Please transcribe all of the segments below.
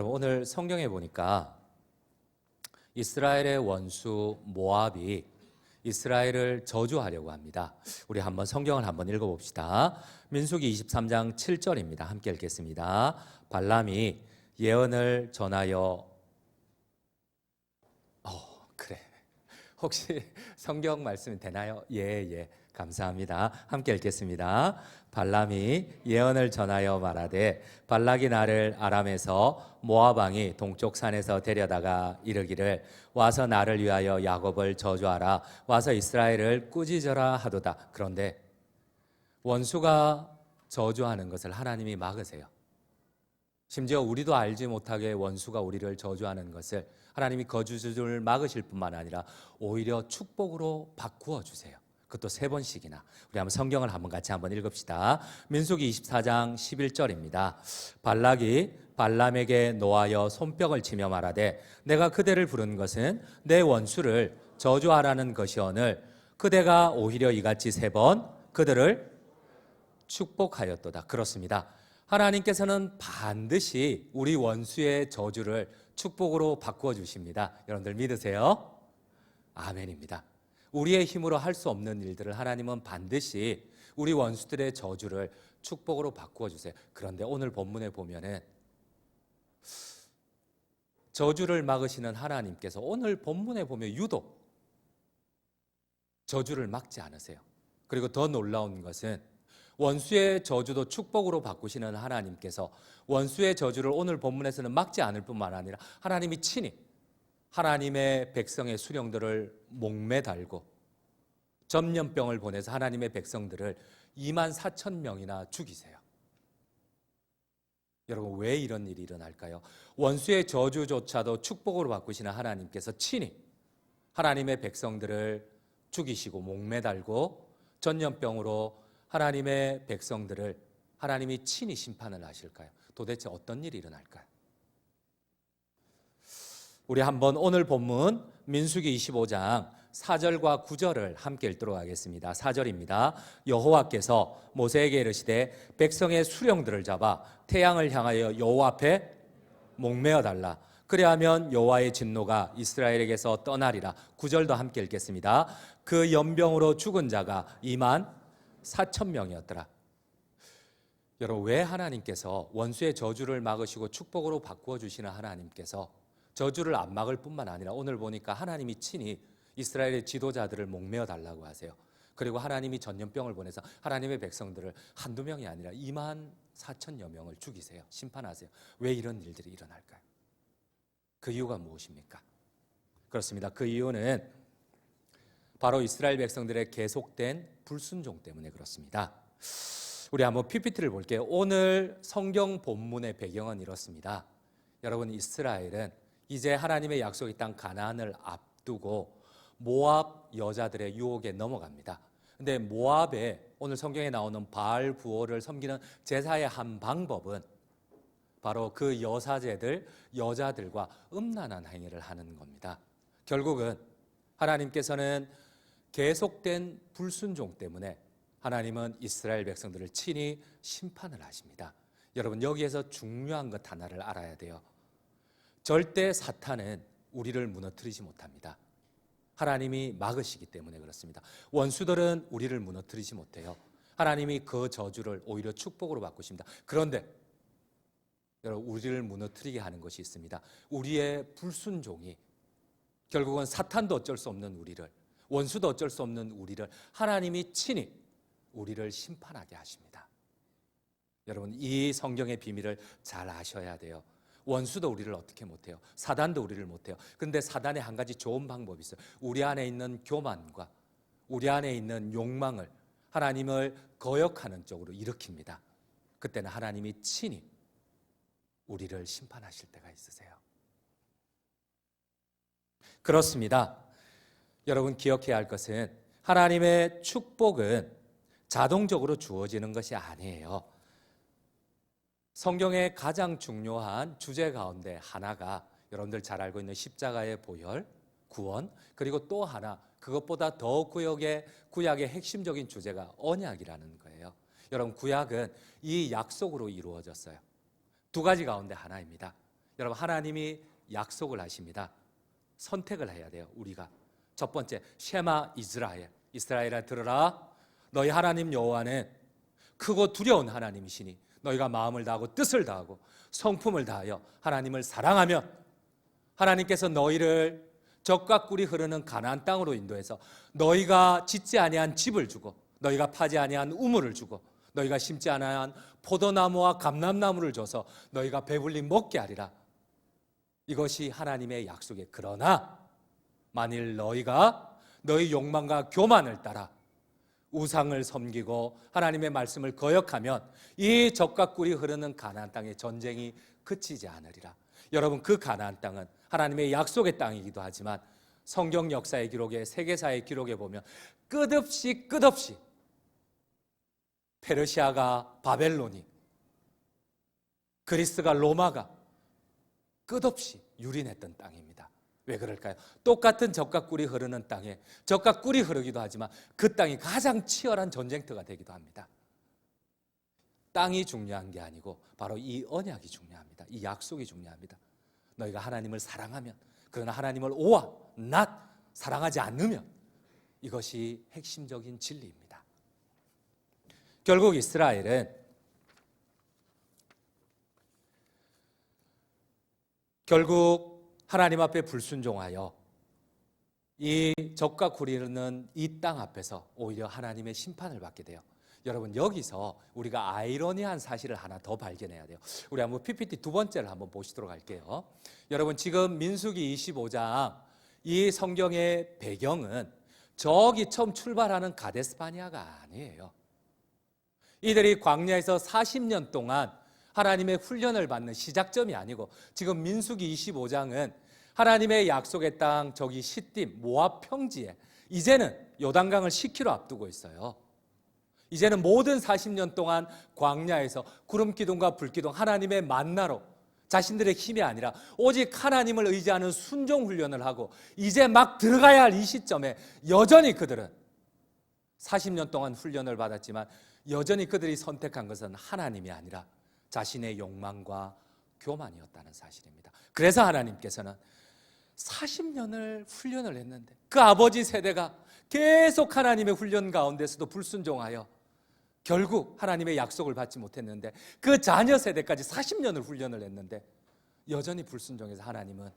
여러분 오늘 성경에 보니까 이스라엘의 원수 모압이 이스라엘을 저주하려고 합니다. 우리 한번 성경을 한번 읽어 봅시다. 민수기 23장 7절입니다. 함께 읽겠습니다. 발람이 예언을 전하여 어 그래 혹시 성경 말씀이 되나요? 예 예. 감사합니다. 함께 읽겠습니다. 발람이 예언을 전하여 말하되 발락이 나를 아람에서 모압 왕이 동쪽 산에서 데려다가 이르기를 와서 나를 위하여 야곱을 저주하라 와서 이스라엘을 꾸짖어라 하도다. 그런데 원수가 저주하는 것을 하나님이 막으세요. 심지어 우리도 알지 못하게 원수가 우리를 저주하는 것을 하나님이 거주주를 막으실 뿐만 아니라 오히려 축복으로 바꾸어 주세요. 그것도 세 번씩이나. 우리 한번 성경을 한번 같이 한번 읽읍시다. 민수기 24장 11절입니다. 발락이 발람에게 노하여 손뼉을 치며 말하되 내가 그대를 부른 것은 내 원수를 저주하라는 것이오늘 그대가 오히려 이같이 세 번 그들을 축복하였도다. 그렇습니다. 하나님께서는 반드시 우리 원수의 저주를 축복으로 바꾸어 주십니다. 여러분들 믿으세요? 아멘입니다. 우리의 힘으로 할 수 없는 일들을 하나님은 반드시 우리 원수들의 저주를 축복으로 바꾸어 주세요. 그런데 오늘 본문에 보면은 저주를 막으시는 하나님께서 오늘 본문에 보면 유독 저주를 막지 않으세요. 그리고 더 놀라운 것은 원수의 저주도 축복으로 바꾸시는 하나님께서 원수의 저주를 오늘 본문에서는 막지 않을 뿐만 아니라 하나님이 친히 하나님의 백성의 수령들을 목매 달고 전염병을 보내서 하나님의 백성들을 2만 4천 명이나 죽이세요. 여러분 왜 이런 일이 일어날까요? 원수의 저주조차도 축복으로 바꾸시는 하나님께서 친히 하나님의 백성들을 죽이시고 목매달고 전염병으로 하나님의 백성들을 하나님이 친히 심판을 하실까요? 도대체 어떤 일이 일어날까요? 우리 한번 오늘 본문 민수기 25장 4절과 9절을 함께 읽도록 하겠습니다. 4절입니다. 여호와께서 모세에게 이르시되 백성의 수령들을 잡아 태양을 향하여 여호와 앞에 목매어 달라. 그리하면 여호와의 진노가 이스라엘에게서 떠나리라. 9절도 함께 읽겠습니다. 그 연병으로 죽은 자가 2만 4천 명이었더라. 여러분 왜 하나님께서 원수의 저주를 막으시고 축복으로 바꾸어 주시는 하나님께서 저주를 안 막을 뿐만 아니라 오늘 보니까 하나님이 친히 이스라엘의 지도자들을 목매어 달라고 하세요. 그리고 하나님이 전염병을 보내서 하나님의 백성들을 한두 명이 아니라 2만 4천여 명을 죽이세요. 심판하세요. 왜 이런 일들이 일어날까요? 그 이유가 무엇입니까? 그렇습니다. 그 이유는 바로 이스라엘 백성들의 계속된 불순종 때문에 그렇습니다. 우리 한번 PPT를 볼게요. 오늘 성경 본문의 배경은 이렇습니다. 여러분 이스라엘은 이제 하나님의 약속의 땅 가나안을 앞두고 모압 여자들의 유혹에 넘어갑니다. 근데 모압에 오늘 성경에 나오는 바알 부호를 섬기는 제사의 한 방법은 바로 그 여사제들 여자들과 음란한 행위를 하는 겁니다. 결국은 하나님께서는 계속된 불순종 때문에 하나님은 이스라엘 백성들을 친히 심판을 하십니다. 여러분 여기에서 중요한 것 하나를 알아야 돼요. 절대 사탄은 우리를 무너뜨리지 못합니다. 하나님이 막으시기 때문에 그렇습니다. 원수들은 우리를 무너뜨리지 못해요. 하나님이 그 저주를 오히려 축복으로 바꾸십니다. 그런데 여러분 우리를 무너뜨리게 하는 것이 있습니다. 우리의 불순종이 결국은 사탄도 어쩔 수 없는 우리를 원수도 어쩔 수 없는 우리를 하나님이 친히 우리를 심판하게 하십니다. 여러분 이 성경의 비밀을 잘 아셔야 돼요. 원수도 우리를 어떻게 못해요. 사단도 우리를 못해요. 근데 사단의 한 가지 좋은 방법이 있어요. 우리 안에 있는 교만과 우리 안에 있는 욕망을 하나님을 거역하는 쪽으로 일으킵니다. 그때는 하나님이 친히 우리를 심판하실 때가 있으세요. 그렇습니다. 여러분 기억해야 할 것은 하나님의 축복은 자동적으로 주어지는 것이 아니에요. 성경의 가장 중요한 주제 가운데 하나가 여러분들 잘 알고 있는 십자가의 보혈, 구원, 그리고 또 하나 그것보다 더 구역의 구약의 핵심적인 주제가 언약이라는 거예요. 여러분 구약은 이 약속으로 이루어졌어요. 두 가지 가운데 하나입니다. 여러분 하나님이 약속을 하십니다. 선택을 해야 돼요. 우리가 첫 번째 쉐마 이스라엘 이스라엘아 들으라 너희 하나님 여호와는 크고 두려운 하나님이시니 너희가 마음을 다하고 뜻을 다하고 성품을 다하여 하나님을 사랑하면 하나님께서 너희를 적과 꿀이 흐르는 가나안 땅으로 인도해서 너희가 짓지 아니한 집을 주고 너희가 파지 아니한 우물을 주고 너희가 심지 아니한 포도나무와 감람나무를 줘서 너희가 배불리 먹게 하리라. 이것이 하나님의 약속에 그러나 만일 너희가 너희 욕망과 교만을 따라 우상을 섬기고 하나님의 말씀을 거역하면 이 적과 꿀이 흐르는 가나안 땅의 전쟁이 그치지 않으리라. 여러분 그 가나안 땅은 하나님의 약속의 땅이기도 하지만 성경 역사의 기록에 세계사의 기록에 보면 끝없이 끝없이 페르시아가 바벨론이 그리스가 로마가 끝없이 유린했던 땅입니다. 왜 그럴까요? 똑같은 적과 꿀이 흐르는 땅에 적과 꿀이 흐르기도 하지만 그 땅이 가장 치열한 전쟁터가 되기도 합니다. 땅이 중요한 게 아니고 바로 이 언약이 중요합니다. 이 약속이 중요합니다. 너희가 하나님을 사랑하면 그러나 하나님을 오와 낮 사랑하지 않으면 이것이 핵심적인 진리입니다. 결국 이스라엘은 결국 하나님 앞에 불순종하여 이 적과 구리는 이 땅 앞에서 오히려 하나님의 심판을 받게 돼요. 여러분 여기서 우리가 아이러니한 사실을 하나 더 발견해야 돼요. 우리 한번 PPT 두 번째를 한번 보시도록 할게요. 여러분 지금 민수기 25장 이 성경의 배경은 저기 처음 출발하는 가데스파니아가 아니에요. 이들이 광야에서 40년 동안 하나님의 훈련을 받는 시작점이 아니고 지금 민수기 25장은 하나님의 약속의 땅 저기 시딤 모압 평지에 이제는 요단강을 10km 앞두고 있어요. 이제는 모든 40년 동안 광야에서 구름 기둥과 불 기둥 하나님의 만나로 자신들의 힘이 아니라 오직 하나님을 의지하는 순종 훈련을 하고 이제 막 들어가야 할 이 시점에 여전히 그들은 40년 동안 훈련을 받았지만 여전히 그들이 선택한 것은 하나님이 아니라 자신의 욕망과 교만이었다는 사실입니다. 그래서 하나님께서는 40년을 훈련을 했는데 그 아버지 세대가 계속 하나님의 훈련 가운데서도 불순종하여 결국 하나님의 약속을 받지 못했는데 그 자녀 세대까지 40년을 훈련을 했는데 여전히 불순종해서 하나님은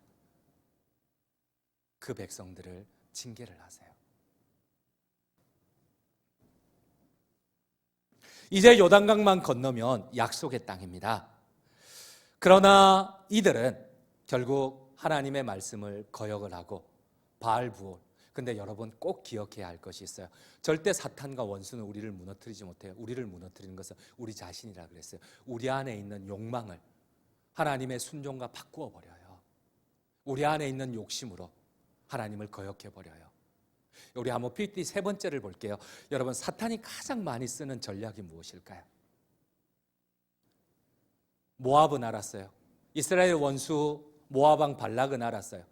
그 백성들을 징계를 하세요. 이제 요단강만 건너면 약속의 땅입니다. 그러나 이들은 결국 하나님의 말씀을 거역을 하고 바알 부올. 근데 여러분 꼭 기억해야 할 것이 있어요. 절대 사탄과 원수는 우리를 무너뜨리지 못해요. 우리를 무너뜨리는 것은 우리 자신이라 그랬어요. 우리 안에 있는 욕망을 하나님의 순종과 바꾸어 버려요. 우리 안에 있는 욕심으로 하나님을 거역해 버려요. 우리 PT 세 번째를 볼게요. 여러분 사탄이 가장 많이 쓰는 전략이 무엇일까요? 모압은 알았어요. 이스라엘 원수 모압왕 발락은 알았어요.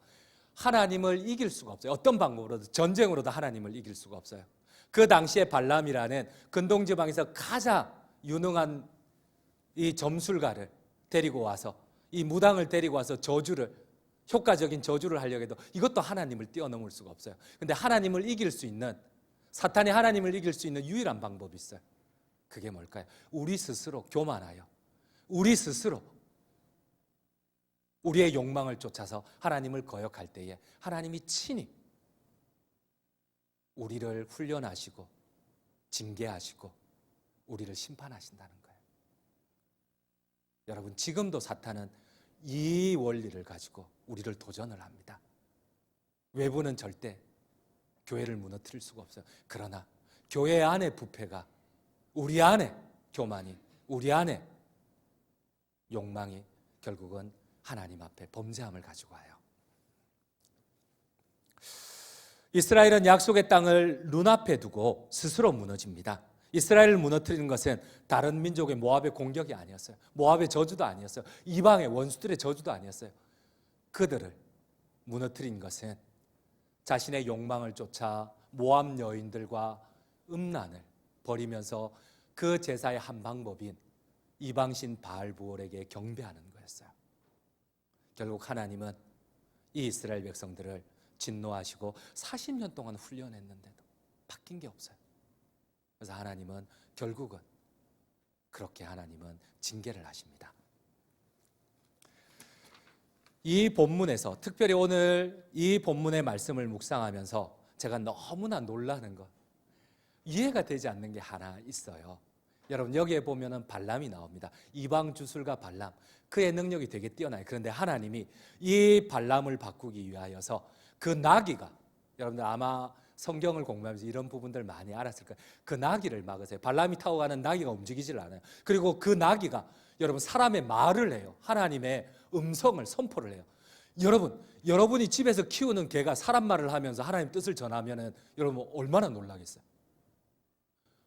하나님을 이길 수가 없어요. 어떤 방법으로도 전쟁으로도 하나님을 이길 수가 없어요. 그 당시에 발람이라는 근동 지방에서 가장 유능한 이 점술가를 데리고 와서 이 무당을 데리고 와서 저주를 효과적인 저주를 하려고 해도 이것도 하나님을 뛰어넘을 수가 없어요. 근데 하나님을 이길 수 있는 사탄이 하나님을 이길 수 있는 유일한 방법이 있어요. 그게 뭘까요? 우리 스스로 교만하여 우리 스스로 우리의 욕망을 쫓아서 하나님을 거역할 때에 하나님이 친히 우리를 훈련하시고 징계하시고 우리를 심판하신다는 거예요. 여러분 지금도 사탄은 이 원리를 가지고 우리를 도전을 합니다. 외부는 절대 교회를 무너뜨릴 수가 없어요. 그러나 교회 안의 부패가 우리 안에 교만이 우리 안에 욕망이 결국은 하나님 앞에 범죄함을 가지고 와요. 이스라엘은 약속의 땅을 눈앞에 두고 스스로 무너집니다. 이스라엘을 무너뜨리는 것은 다른 민족의 모압의 공격이 아니었어요. 모압의 저주도 아니었어요. 이방의 원수들의 저주도 아니었어요. 그들을 무너뜨린 것은 자신의 욕망을 쫓아 모압 여인들과 음란을 벌이면서 그 제사의 한 방법인 이방신 바알부올에게 경배하는 거였어요. 결국 하나님은 이 이스라엘 백성들을 진노하시고 40년 동안 훈련했는데도 바뀐 게 없어요. 그래서 하나님은 결국은 그렇게 하나님은 징계를 하십니다. 이 본문에서 특별히 오늘 이 본문의 말씀을 묵상하면서 제가 너무나 놀라는 것 이해가 되지 않는 게 하나 있어요. 여러분 여기에 보면은 발람이 나옵니다. 이방 주술가 발람 그의 능력이 되게 뛰어나요. 그런데 하나님이 이 발람을 바꾸기 위하여서 그 나귀가 여러분들 아마 성경을 공부하면서 이런 부분들 많이 알았을 거예요. 그 나귀를 막으세요. 발람이 타고 가는 나귀가 움직이질 않아요. 그리고 그 나귀가 여러분 사람의 말을 해요. 하나님의 음성을 선포를 해요. 여러분, 여러분이 집에서 키우는 개가 사람 말을 하면서 하나님 뜻을 전하면은 여러분 얼마나 놀라겠어요.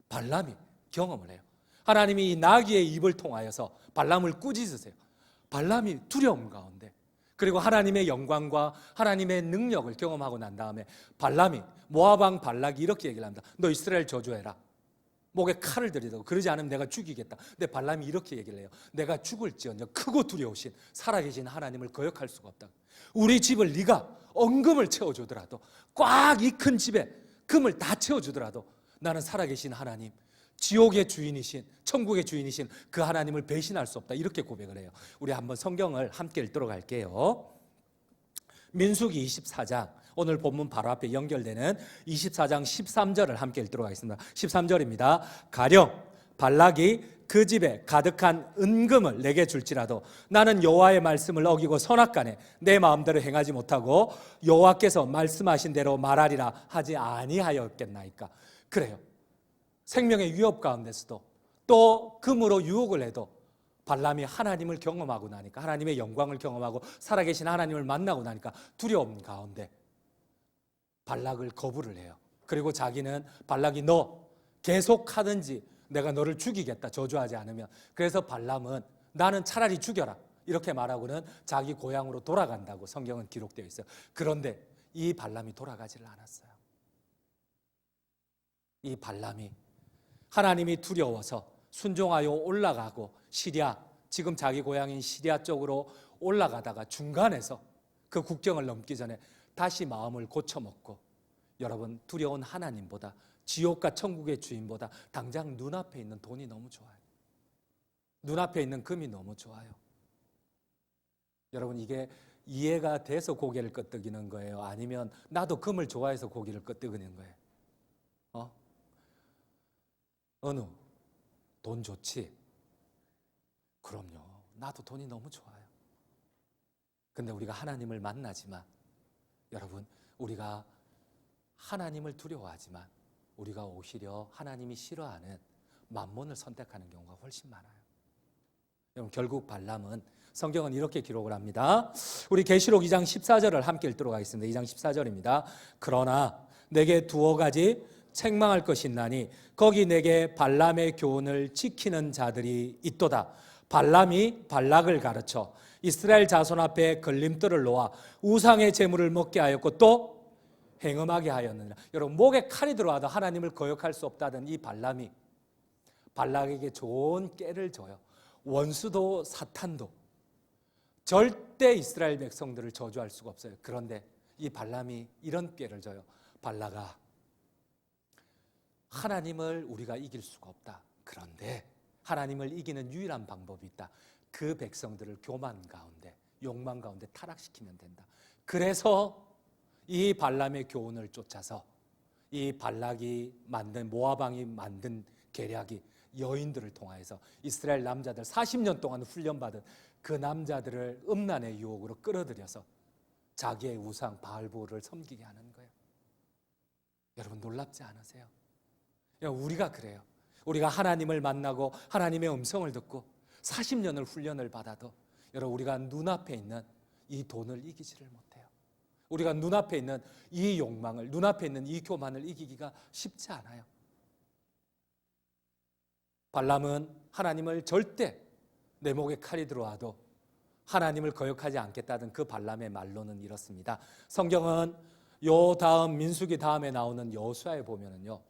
발람이 경험을 해요. 하나님이 이 나귀의 입을 통하여서 발람을 꾸짖으세요. 발람이 두려움 가운데 그리고 하나님의 영광과 하나님의 능력을 경험하고 난 다음에 발람이 모아방 발락이 이렇게 얘기를 합니다. 너 이스라엘 저주해라. 목에 칼을 들이대고 그러지 않으면 내가 죽이겠다. 근데 발람이 이렇게 얘기를 해요. 내가 죽을지언정 크고 두려우신 살아계신 하나님을 거역할 수가 없다. 우리 집을 네가 엉금을 채워주더라도 꽉 이 큰 집에 금을 다 채워주더라도 나는 살아계신 하나님 지옥의 주인이신 천국의 주인이신 그 하나님을 배신할 수 없다 이렇게 고백을 해요. 우리 한번 성경을 함께 읽도록 할게요. 민수기 24장 오늘 본문 바로 앞에 연결되는 24장 13절을 함께 읽도록 하겠습니다. 13절입니다. 가령 발락이 그 집에 가득한 은금을 내게 줄지라도 나는 여호와의 말씀을 어기고 선악간에 내 마음대로 행하지 못하고 여호와께서 말씀하신 대로 말하리라 하지 아니하였겠나이까. 그래요. 생명의 위협 가운데서도 또 금으로 유혹을 해도 발람이 하나님을 경험하고 나니까 하나님의 영광을 경험하고 살아계신 하나님을 만나고 나니까 두려움 가운데 발락을 거부를 해요. 그리고 자기는 발락이 너 계속 하든지 내가 너를 죽이겠다 저주하지 않으면 그래서 발람은 나는 차라리 죽여라 이렇게 말하고는 자기 고향으로 돌아간다고 성경은 기록되어 있어요. 그런데 이 발람이 돌아가지를 않았어요. 이 발람이 하나님이 두려워서 순종하여 올라가고 시리아 지금 자기 고향인 시리아 쪽으로 올라가다가 중간에서 그 국경을 넘기 전에 다시 마음을 고쳐먹고 여러분 두려운 하나님보다 지옥과 천국의 주인보다 당장 눈앞에 있는 돈이 너무 좋아요. 눈앞에 있는 금이 너무 좋아요. 여러분 이게 이해가 돼서 고개를 끄덕이는 거예요? 아니면 나도 금을 좋아해서 고개를 끄덕이는 거예요? 어? 어느? 돈 좋지? 그럼요. 나도 돈이 너무 좋아요. 근데 우리가 하나님을 만나지만 여러분 우리가 하나님을 두려워하지만 우리가 오히려 하나님이 싫어하는 만몬을 선택하는 경우가 훨씬 많아요. 여러분 결국 발람은 성경은 이렇게 기록을 합니다. 우리 계시록 2장 14절을 함께 읽도록 하겠습니다. 2장 14절입니다. 그러나 내게 두어 가지 책망할 것이 있나니 거기 내게 발람의 교훈을 지키는 자들이 있도다. 발람이 발락을 가르쳐 이스라엘 자손 앞에 걸림돌을 놓아 우상의 재물을 먹게 하였고 또 행음하게 하였느니라. 여러분 목에 칼이 들어와도 하나님을 거역할 수 없다던 이 발람이 발락에게 좋은 깨를 줘요. 원수도 사탄도 절대 이스라엘 백성들을 저주할 수가 없어요. 그런데 이 발람이 이런 깨를 줘요. 발라가 하나님을 우리가 이길 수가 없다. 그런데 하나님을 이기는 유일한 방법이 있다. 그 백성들을 교만 가운데, 욕망 가운데 타락시키면 된다. 그래서 이 발람의 교훈을 쫓아서 이 발락이 만든 모아방이 만든 계략이 여인들을 통하여서 이스라엘 남자들 40년 동안 훈련받은 그 남자들을 음란의 유혹으로 끌어들여서 자기의 우상 바알보를 섬기게 하는 거예요. 여러분 놀랍지 않으세요? 우리가 그래요. 우리가 하나님을 만나고 하나님의 음성을 듣고 40년을 훈련을 받아도 여러분 우리가 눈앞에 있는 이 돈을 이기지를 못해요. 우리가 눈앞에 있는 이 욕망을 눈앞에 있는 이 교만을 이기기가 쉽지 않아요. 발람은 하나님을 절대 내 목에 칼이 들어와도 하나님을 거역하지 않겠다던 그 발람의 말로는 이렇습니다. 성경은 요 다음 민수기 다음에 나오는 여수아에 보면은요.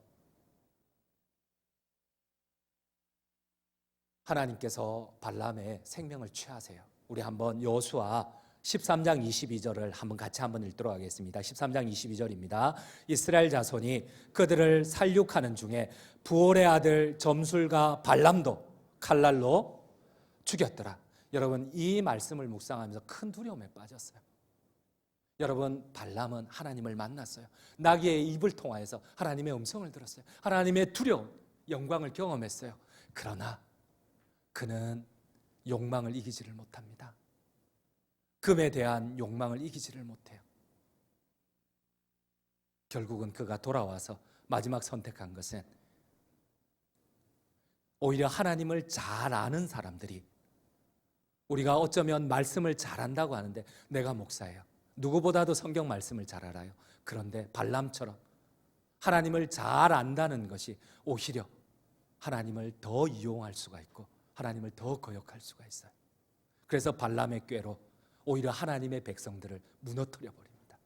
하나님께서 발람의 생명을 취하세요. 우리 한번 여수아 13장 22절을 한번 같이 한번 읽도록 하겠습니다. 13장 22절입니다. 이스라엘 자손이 그들을 살육하는 중에 부올의 아들 점술과 발람도 칼날로 죽였더라. 여러분 이 말씀을 묵상하면서 큰 두려움에 빠졌어요. 여러분 발람은 하나님을 만났어요. 나귀의 입을 통하여서 하나님의 음성을 들었어요. 하나님의 두려움, 영광을 경험했어요. 그러나 그는 욕망을 이기지를 못합니다. 금에 대한 욕망을 이기지를 못해요. 결국은 그가 돌아와서 마지막 선택한 것은 오히려 하나님을 잘 아는 사람들이 우리가 어쩌면 말씀을 잘한다고 하는데 내가 목사예요. 누구보다도 성경 말씀을 잘 알아요. 그런데 발람처럼 하나님을 잘 안다는 것이 오히려 하나님을 더 이용할 수가 있고 하나님을 더 거역할 수가 있어요. 그래서 발람의 꾀로 오히려 하나님의 백성들을 무너뜨려 버립니다.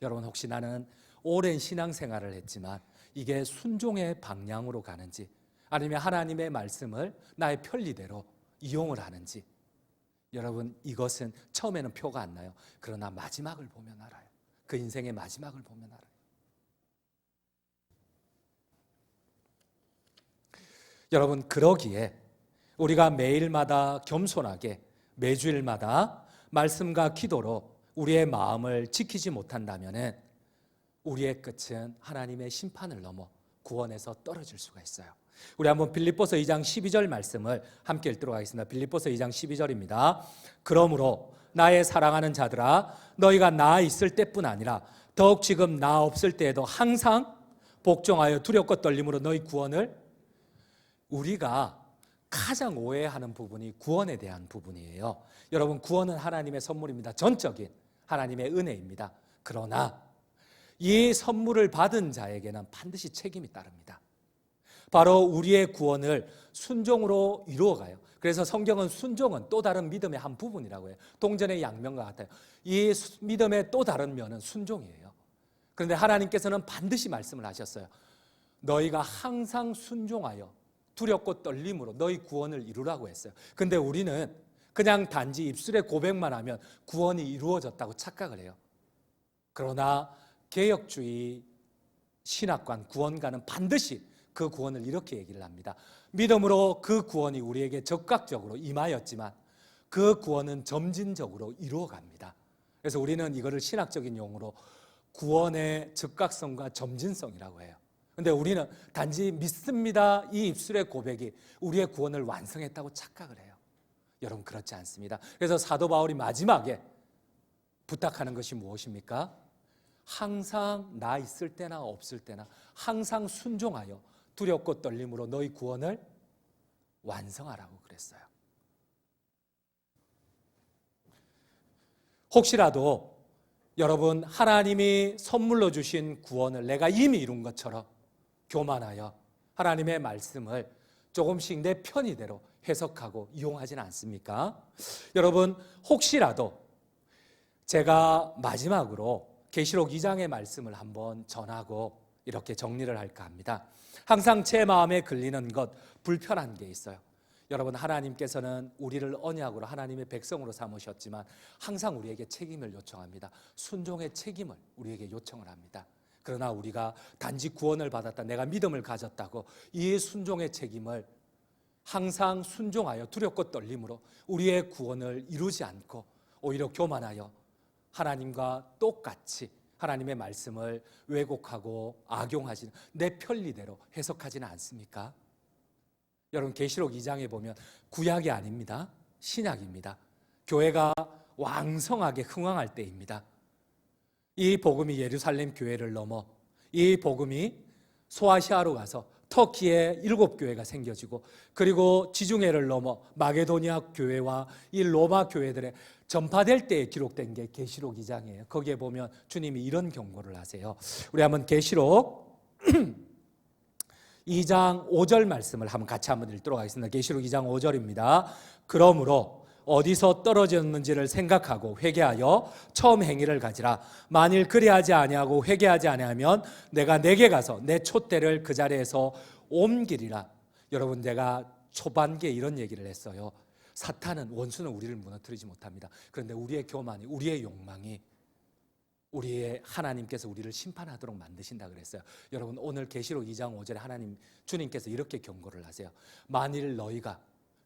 여러분 혹시 나는 오랜 신앙생활을 했지만 이게 순종의 방향으로 가는지 아니면 하나님의 말씀을 나의 편리대로 이용을 하는지 여러분 이것은 처음에는 표가 안 나요. 그러나 마지막을 보면 알아요. 그 인생의 마지막을 보면 알아요. 여러분 그러기에 우리가 매일마다 겸손하게 매주일마다 말씀과 기도로 우리의 마음을 지키지 못한다면은 우리의 끝은 하나님의 심판을 넘어 구원에서 떨어질 수가 있어요. 우리 한번 빌립보서 2장 12절 말씀을 함께 읽도록 하겠습니다. 빌립보서 2장 12절입니다. 그러므로 나의 사랑하는 자들아 너희가 나 있을 때뿐 아니라 더욱 지금 나 없을 때에도 항상 복종하여 두렵고 떨림으로 너희 구원을 우리가 가장 오해하는 부분이 구원에 대한 부분이에요. 여러분 구원은 하나님의 선물입니다. 전적인 하나님의 은혜입니다. 그러나 이 선물을 받은 자에게는 반드시 책임이 따릅니다. 바로 우리의 구원을 순종으로 이루어가요. 그래서 성경은 순종은 또 다른 믿음의 한 부분이라고 해요. 동전의 양면과 같아요. 이 믿음의 또 다른 면은 순종이에요. 그런데 하나님께서는 반드시 말씀을 하셨어요. 너희가 항상 순종하여 두렵고 떨림으로 너희 구원을 이루라고 했어요. 근데 우리는 그냥 단지 입술에 고백만 하면 구원이 이루어졌다고 착각을 해요. 그러나 개혁주의 신학관 구원가는 반드시 그 구원을 이렇게 얘기를 합니다. 믿음으로 그 구원이 우리에게 적극적으로 임하였지만 그 구원은 점진적으로 이루어갑니다. 그래서 우리는 이거를 신학적인 용어로 구원의 즉각성과 점진성이라고 해요. 근데 우리는 단지 믿습니다. 이 입술의 고백이 우리의 구원을 완성했다고 착각을 해요. 여러분 그렇지 않습니다. 그래서 사도 바울이 마지막에 부탁하는 것이 무엇입니까? 항상 나 있을 때나 없을 때나 항상 순종하여 두렵고 떨림으로 너희 구원을 완성하라고 그랬어요. 혹시라도 여러분 하나님이 선물로 주신 구원을 내가 이미 이룬 것처럼 교만하여 하나님의 말씀을 조금씩 내 편의대로 해석하고 이용하지는 않습니까? 여러분 혹시라도 제가 마지막으로 계시록 2장의 말씀을 한번 전하고 이렇게 정리를 할까 합니다. 항상 제 마음에 걸리는 것 불편한 게 있어요. 여러분 하나님께서는 우리를 언약으로 하나님의 백성으로 삼으셨지만 항상 우리에게 책임을 요청합니다. 순종의 책임을 우리에게 요청을 합니다. 그러나 우리가 단지 구원을 받았다, 내가 믿음을 가졌다고 이 순종의 책임을 항상 순종하여 두렵고 떨림으로 우리의 구원을 이루지 않고 오히려 교만하여 하나님과 똑같이 하나님의 말씀을 왜곡하고 악용하지는 내 편리대로 해석하지는 않습니까? 여러분 계시록 2장에 보면 구약이 아닙니다. 신약입니다. 교회가 왕성하게 흥왕할 때입니다. 이 복음이 예루살렘 교회를 넘어 이 복음이 소아시아로 가서 터키에 일곱 교회가 생겨지고 그리고 지중해를 넘어 마게도니아 교회와 이 로마 교회들의 전파될 때에 기록된 게 계시록 2장이에요. 거기에 보면 주님이 이런 경고를 하세요. 우리 한번 계시록 2장 5절 말씀을 한번 같이 한번 읽도록 하겠습니다. 계시록 2장 5절입니다. 그러므로 어디서 떨어졌는지를 생각하고 회개하여 처음 행위를 가지라. 만일 그리하지 아니하고 회개하지 아니하면 내가 내게 가서 내 촛대를 그 자리에서 옮기리라. 여러분 제가 초반기에 이런 얘기를 했어요. 사탄은 원수는 우리를 무너뜨리지 못합니다. 그런데 우리의 교만이 우리의 욕망이 우리의 하나님께서 우리를 심판하도록 만드신다 그랬어요. 여러분 오늘 계시록 2장 5절에 하나님 주님께서 이렇게 경고를 하세요. 만일 너희가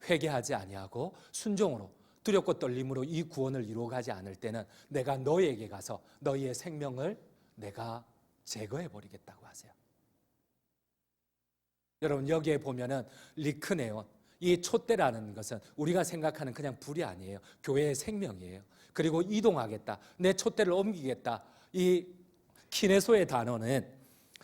회개하지 아니하고 순종으로 두렵고 떨림으로 이 구원을 이루어가지 않을 때는 내가 너희에게 가서 너희의 생명을 내가 제거해 버리겠다고 하세요. 여러분 여기에 보면은 리크네온 이 촛대라는 것은 우리가 생각하는 그냥 불이 아니에요. 교회의 생명이에요. 그리고 이동하겠다. 내 촛대를 옮기겠다. 이 키네소의 단어는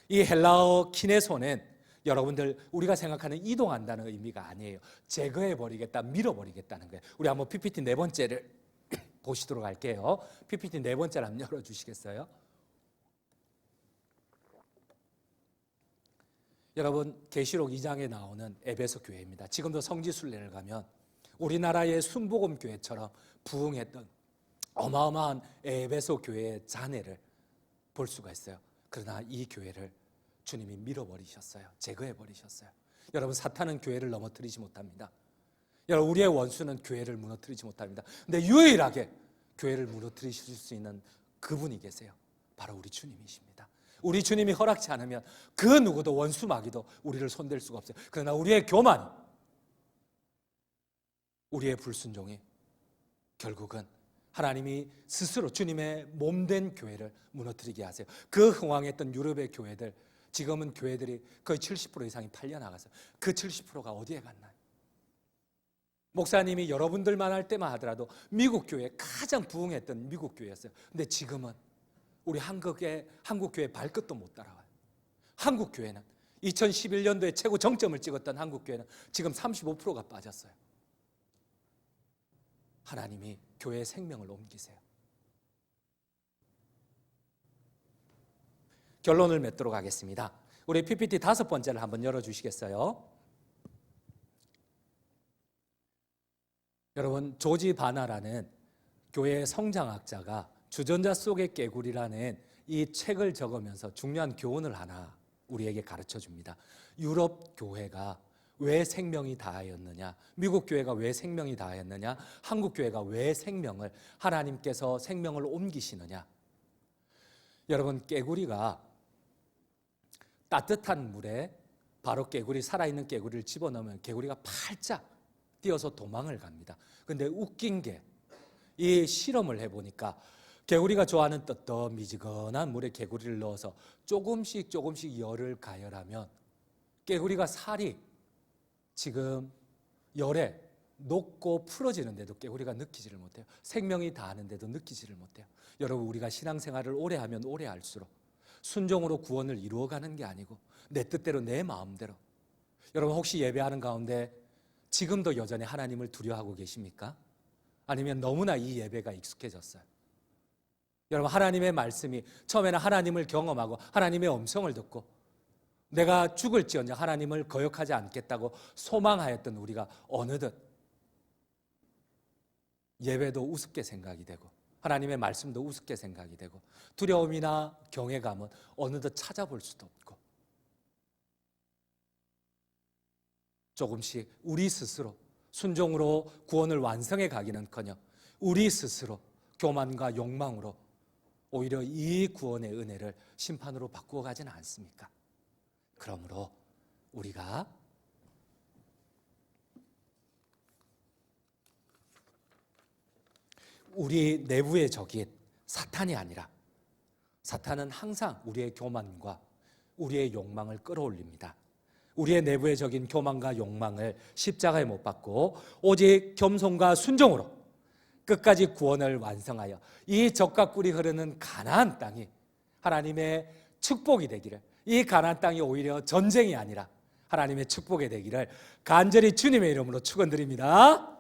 이 헬라어 키네소는 여러분들 우리가 생각하는 이동한다는 의미가 아니에요. 제거해 버리겠다, 밀어 버리겠다는 거예요. 우리 한번 PPT 네 번째를 보시도록 할게요. PPT 네 번째를 한번 열어 주시겠어요? 여러분 계시록 2장에 나오는 에베소 교회입니다. 지금도 성지 순례를 가면 우리나라의 순복음 교회처럼 부흥했던 어마어마한 에베소 교회의 잔해를 볼 수가 있어요. 그러나 이 교회를 주님이 밀어버리셨어요. 제거해버리셨어요. 여러분, 사탄은 교회를 넘어뜨리지 못합니다. 여러분, 우리의 원수는 교회를 무너뜨리지 못합니다. 근데 유일하게 교회를 무너뜨리실 수 있는 그분이 계세요. 바로 우리 주님이십니다. 우리 주님이 허락지 않으면 그 누구도 원수 마귀도 우리를 손댈 수가 없어요. 그러나 우리의 교만, 우리의 불순종이 결국은 하나님이 스스로 주님의 몸된 교회를 무너뜨리게 하세요. 그 흥왕했던 유럽의 교회들 지금은 교회들이 거의 70% 이상이 팔려 나가서 그 70%가 어디에 갔나요? 목사님이 여러분들만 할 때만 하더라도 미국 교회 가장 부흥했던 미국 교회였어요. 근데 지금은 우리 한국의 한국 교회 발끝도 못 따라와요. 한국 교회는 2011년도에 최고 정점을 찍었던 한국 교회는 지금 35%가 빠졌어요. 하나님이 교회의 생명을 옮기세요. 결론을 맺도록 하겠습니다. 우리 PPT 다섯 번째를 한번 열어 주시겠어요? 여러분 조지 바나라는 교회 성장학자가 주전자 속의 깨구리라는 이 책을 적으면서 중요한 교훈을 하나 우리에게 가르쳐 줍니다. 유럽 교회가 왜 생명이 다하였느냐? 미국 교회가 왜 생명이 다하였느냐? 한국 교회가 왜 생명을 하나님께서 생명을 옮기시느냐? 여러분 깨구리가 따뜻한 물에 바로 깨구리 살아있는 깨구리를 집어넣으면 개구리가 팔짝 뛰어서 도망을 갑니다. 근데 웃긴 게 이 실험을 해보니까 개구리가 좋아하는 떳떳 미지근한 물에 개구리를 넣어서 조금씩 조금씩 열을 가열하면 개구리가 살이 지금 열에 녹고 풀어지는데도 개구리가 느끼지를 못해요. 생명이 다하는데도 느끼지를 못해요. 여러분 우리가 신앙생활을 오래 하면 오래 할수록 순종으로 구원을 이루어가는 게 아니고 내 뜻대로 내 마음대로 여러분 혹시 예배하는 가운데 지금도 여전히 하나님을 두려워하고 계십니까? 아니면 너무나 이 예배가 익숙해졌어요? 여러분 하나님의 말씀이 처음에는 하나님을 경험하고 하나님의 음성을 듣고 내가 죽을지언정 하나님을 거역하지 않겠다고 소망하였던 우리가 어느덧 예배도 우습게 생각이 되고 하나님의 말씀도 우습게 생각이 되고 두려움이나 경외감은 어느덧 찾아볼 수도 없고 조금씩 우리 스스로 순종으로 구원을 완성해 가기는커녕 우리 스스로 교만과 욕망으로 오히려 이 구원의 은혜를 심판으로 바꾸어 가지는 않습니까? 그러므로 우리가 우리 내부의 적인 사탄이 아니라 사탄은 항상 우리의 교만과 우리의 욕망을 끌어올립니다. 우리의 내부의 적인 교만과 욕망을 십자가에 못 박고 오직 겸손과 순종으로 끝까지 구원을 완성하여 이 적과 꿀이 흐르는 가나안 땅이 하나님의 축복이 되기를 이 가나안 땅이 오히려 전쟁이 아니라 하나님의 축복이 되기를 간절히 주님의 이름으로 축원드립니다.